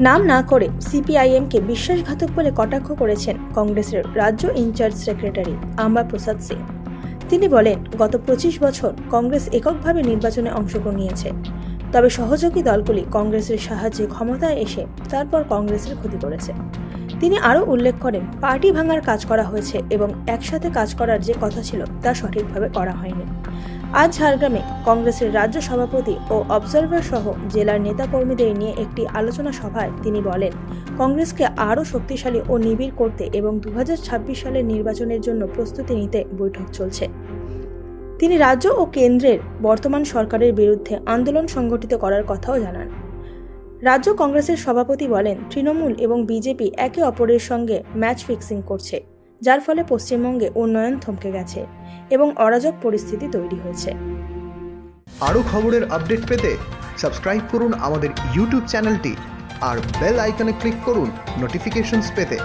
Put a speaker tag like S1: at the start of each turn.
S1: নাম না করে সিপিআইএমকে বিশ্বাসঘাতক বলে কটাক্ষ করেছেন কংগ্রেসের রাজ্য in charge secretary Amba Prasad Singh. তিনি বলেন, গত পঁচিশ বছর কংগ্রেস এককভাবে নির্বাচনে অংশগ্রহণ নিয়েছে। তবে সহযোগী দলগুলি কংগ্রেসের সাহায্যে ক্ষমতায় এসে তারপর কংগ্রেসের ক্ষতি করেছে। তিনি আরও উল্লেখ করেন, পার্টি ভাঙার কাজ করা হয়েছে এবং একসাথে কাজ করার যে কথা ছিল তা সঠিকভাবে করা হয়নি। আজ ঝাড়গ্রামে কংগ্রেসের রাজ্য সভাপতি ও অবজারভার সহ জেলার নেতাকর্মীদের নিয়ে একটি আলোচনা সভায় তিনি বলেন, কংগ্রেসকে আরও শক্তিশালী ও নিবিড় করতে এবং দু হাজার ছাব্বিশ সালের নির্বাচনের জন্য প্রস্তুতি নিতে বৈঠক চলছে। তিনি রাজ্য ও কেন্দ্রের বর্তমান সরকারের বিরুদ্ধে আন্দোলন সংগঠিত করার কথাও জানান। রাজ্য কংগ্রেসের সভাপতি বলেন, তৃণমূল এবং বিজেপি একে অপরের সঙ্গে ম্যাচ ফিক্সিং করছে। যার ফলে পশ্চিমবঙ্গে উন্নয়ন থমকে গেছে এবং অরাজক পরিস্থিতি তৈরি হয়েছে।
S2: আরও খবরের আপডেট পেতে সাবস্ক্রাইব করুন আমাদের ইউটিউব চ্যানেলটি আর বেল আইকনে ক্লিক করুন নোটিফিকেশনস পেতে।